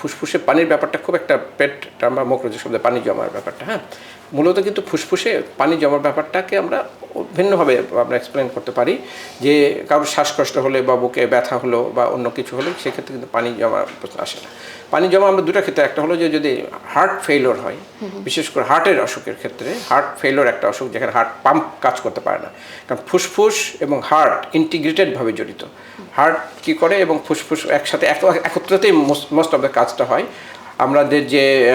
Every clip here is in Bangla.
ফুসফুসে পানির ব্যাপারটা খুব একটা পেট আমরা মুখরোজ শব্দে পানি জমার ব্যাপারটা হ্যাঁ? মূলত কিন্তু ফুসফুসে পানি জমার ব্যাপারটাকে আমরা ভিন্নভাবে আমরা এক্সপ্লেন করতে পারি যে কারোর শ্বাসকষ্ট হলে বা বুকে ব্যথা হলো বা অন্য কিছু হলে সেক্ষেত্রে কিন্তু পানি জমা প্রশ্ন আসে না। পানি জমা আমরা দুটো ক্ষেত্রে একটা হলো যে যদি হার্ট ফেইলোর হয় বিশেষ করে হার্টের অসুখের ক্ষেত্রে হার্ট ফেইলোর একটা অসুখ যেখানে হার্ট পাম্প কাজ করতে পারে না। কারণ ফুসফুস এবং হার্ট ইন্টিগ্রেটেডভাবে জড়িত। হার্ট কি করে এবং ফুসফুস একসাথে এক- একত্রতেই মোস্ট অফ দ্য কাজটা হয়। আমাদের যে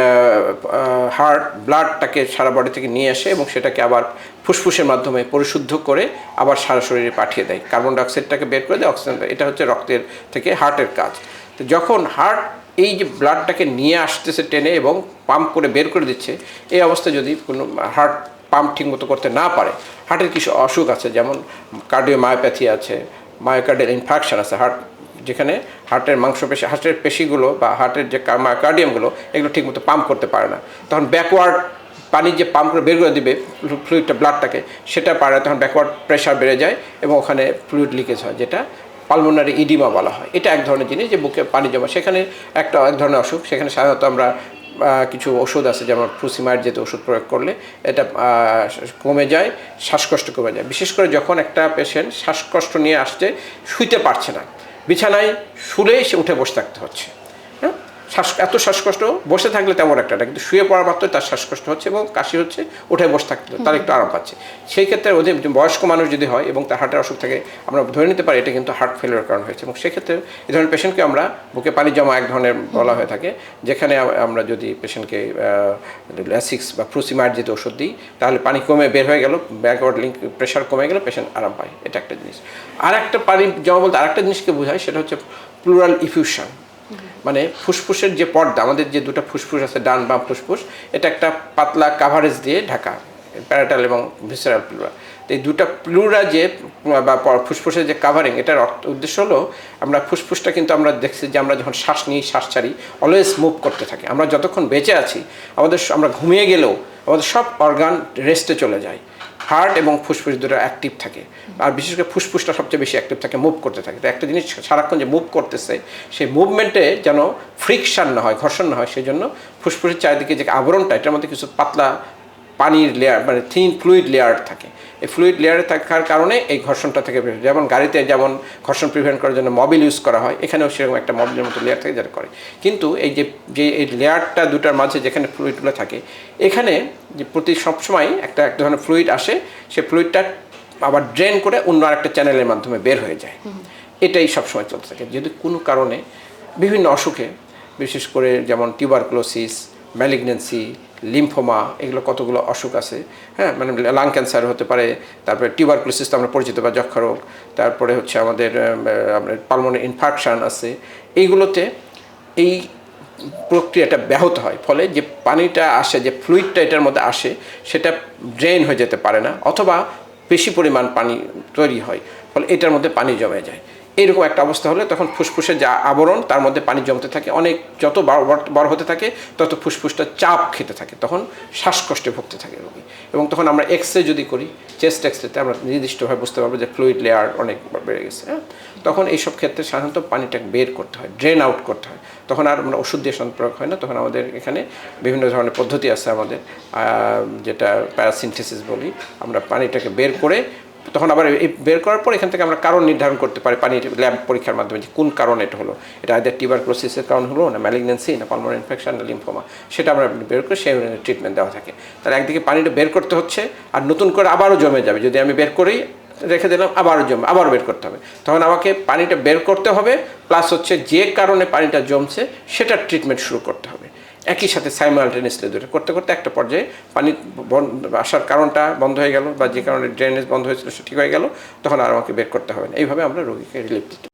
হার্ট ব্লাডটাকে সারা বডি থেকে নিয়ে আসে এবং সেটাকে আবার ফুসফুসের মাধ্যমে পরিশুদ্ধ করে আবার সারা শরীরে পাঠিয়ে দেয়। কার্বন ডাইঅক্সাইডটাকে বের করে দেয়, অক্সিজেন এটা হচ্ছে রক্তের থেকে হার্টের কাজ। তো যখন হার্ট এই যে ব্লাডটাকে নিয়ে আসতেছে টেনে এবং পাম্প করে বের করে দিচ্ছে, এই অবস্থায় যদি কোনো হার্ট পাম্প ঠিকমতো করতে না পারে, হার্টের কিছু অসুখ আছে, যেমন কার্ডিওমায়োপ্যাথি আছে মায়োকার্ডিয়াল ইনফাকশন আছে হার্ট যেখানে হার্টের মাংসপেশি হার্টের পেশিগুলো বা হার্টের যে মায়োকার্ডিয়ামগুলো এগুলো ঠিকমতো পাম্প করতে পারে না। তখন ব্যাকওয়ার্ড পানি যে পাম্প করে বের করে দিবে ফ্লুইডটা ব্লাডটাকে সেটা পারে তখন ব্যাকওয়ার্ড প্রেশার বেড়ে যায় এবং ওখানে ফ্লুইড লিকেজ হয়, যেটা পালমোনারি ইডিমা বলা হয়। এটা এক ধরনের জিনিস যে বুকে পানি জমা, সেখানে একটা এক ধরনের অসুখ, সেখানে সাধারণত আমরা কিছু ওষুধ আছে, যেমন ফুসিমার যেতে ওষুধ প্রয়োগ করলে এটা কমে যায়, শ্বাসকষ্ট কমে যায়। বিশেষ করে যখন একটা পেশেন্ট শ্বাসকষ্ট নিয়ে আসছে, শুইতে পারছে না। বিছানায় শুলেই সে উঠে বসে থাকতে হচ্ছে। শ্বাস এত শ্বাসকষ্ট, বসে থাকলে তেমন একটা না, কিন্তু শুয়ে পড়া মাত্রই তার শ্বাসকষ্ট হচ্ছে এবং কাশি হচ্ছে, উঠে বসে থাকতে তার একটু আরাম পাচ্ছে। সেই ক্ষেত্রে ওদের বয়স্ক মানুষ যদি হয় এবং তার হার্টের অসুখ থাকে, আমরা ধরে নিতে পারি এটা কিন্তু হার্ট ফেলিওর কারণ হয়েছে এবং সেক্ষেত্রে এই ধরনের পেশেন্টকে আমরা বুকে পানি জমা এক ধরনের বলা হয়ে থাকে, যেখানে আমরা যদি পেশেন্টকে ল্যাসিক্স বা ফ্রুসিমার যেতে ওষুধ দিই, তাহলে পানি কমে বের হয়ে গেল ব্যাকওয়ার্ড লিঙ্ক প্রেশার কমে গেলে পেশেন্ট আরাম পায়, এটা একটা জিনিস। আর একটা পানি জমা বলতে আরেকটা জিনিসকে বোঝায়, সেটা হচ্ছে প্লুরাল ইফিউশন মানে ফুসফুসের যে পর্দা, আমাদের যে দুটো ফুসফুস আছে, ডান বাম ফুসফুস, এটা একটা পাতলা কাভারেজ দিয়ে ঢাকা প্যারাটাল এবং ভিসেরাল প্লুরা তো এই দুটা প্লুরা যে, বা ফুসফুসের যে কাভারিং এটার উদ্দেশ্য হলো, আমরা ফুসফুসটা কিন্তু আমরা দেখছি যে আমরা যখন শ্বাস নিই, শ্বাস ছাড়ি অলওয়েজ মুভ করতে থাকি। আমরা যতক্ষণ বেঁচে আছি, আমাদের আমরা ঘুমিয়ে গেলেও, আমাদের সব অর্গান রেস্টে চলে যায়। হার্ট এবং ফুসফুস দুটো অ্যাক্টিভ থাকে। আর বিশেষ করে ফুসফুসটা সবচেয়ে বেশি অ্যাক্টিভ থাকে মুভ করতে থাকে। তো একটা জিনিস সারাক্ষণ যে মুভ করতেছে, সেই মুভমেন্টে যেন ফ্রিকশান না হয়, ঘর্ষণ না হয় সেই জন্য ফুসফুসের চারিদিকে যে আবরণটা, এটার মধ্যে কিছু পাতলা পানির লেয়ার মানে থিন ফ্লুইড লেয়ার থাকে। এই ফ্লুইড লেয়ারে থাকার কারণে এই ঘর্ষণটা থেকে বের। যেমন গাড়িতে যেমন ঘর্ষণ প্রিভেন্ট করার জন্য মবিল ইউজ করা হয় এখানেও সেরকম একটা মবিলের মতো লেয়ার থাকে যেটা করে। কিন্তু এই যে যে এই লেয়ারটা দুটার মাঝে যেখানে ফ্লুইডগুলো থাকে এখানে যে প্রতি সবসময় একটা এক ধরনের ফ্লুইড আসে সে ফ্লুইডটা আবার ড্রেন করে অন্য আরেকটা চ্যানেলের মাধ্যমে বের হয়ে যায়। এটাই সবসময় চলতে থাকে। যদি কোনো কারণে বিভিন্ন অসুখে বিশেষ করে যেমন টিউবারক্লোসিস ম্যালিগনেন্সি লিম্ফোমা এগুলো কতগুলো অসুখ আছে হ্যাঁ মানে লাং ক্যান্সার হতে পারে, তারপরে টিউবারক্লোসিস তো আমরা পরিচিত বা যক্ষা রোগ, তারপরে হচ্ছে আমাদের পালমোনের ইনফাকশান আছে, এইগুলোতে এই প্রক্রিয়াটা ব্যাহত হয়, ফলে যে পানিটা আসে, যে ফ্লুইডটা এটার মধ্যে আসে, সেটা ড্রেন হয়ে যেতে পারে না, অথবা বেশি পরিমাণ পানি তৈরি হয়, ফলে এটার মধ্যে পানি জমে যায়। এইরকম একটা অবস্থা হলে তখন ফুসফুসে যা আবরণ, তার মধ্যে পানি জমতে থাকে। অনেক যত বড় হতে থাকে, তত ফুসফুসটা চাপ খেতে থাকে। তখন শ্বাসকষ্টে ভুগতে থাকে রোগী। এবং তখন আমরা এক্স রে যদি করি চেস্ট এক্স রেতে আমরা নির্দিষ্টভাবে বুঝতে পারব যে ফ্লুইড লেয়ার অনেক বেড়ে গেছে হ্যাঁ? তখন এইসব ক্ষেত্রে সাধারণত পানিটাকে বের করতে হয় ড্রেন আউট করতে হয়। তখন আর আমরা ওষুধ দিয়ে প্রয়োগ হয় না। তখন আমাদের এখানে বিভিন্ন ধরনের পদ্ধতি আছে আমাদের যেটা প্যারাসিনথেসিস বলি। আমরা পানিটাকে বের করে তখন আবার এই বের করার পর এখান থেকে আমরা কারণ নির্ধারণ করতে পারি, পানির ল্যাব পরীক্ষার মাধ্যমে যে কোন কারণ এটা হলো। এটা আদের টিউবারক্লোসিসের কারণ হলো না ম্যালিগনেন্সি না পালমোনারি ইনফেকশন না লিম্ফোমা সেটা আমরা বের করে সেই ট্রিটমেন্ট দেওয়া থাকে। তাহলে একদিকে পানিটা বের করতে হচ্ছে আর নতুন করে আবারও জমে যাবে। যদি আমি বের করি, রেখে দিলাম, আবারও জমে, আবারও বের করতে হবে। তখন আমাকে পানিটা বের করতে হবে প্লাস হচ্ছে যে কারণে পানিটা জমছে, সেটার ট্রিটমেন্ট শুরু করতে হবে। একই সাথে সাইমালটেনিয়াসলি দুটো। করতে করতে একটা পর্যায়ে পানি আসার কারণটা বন্ধ হয়ে গেল বা যে কারণে ড্রেনেজ বন্ধ হয়েছিল সে ঠিক হয়ে গেল, তখন আর আমাকে বের করতে হবে না। এইভাবে আমরা রোগীকে রিলিফ দিতে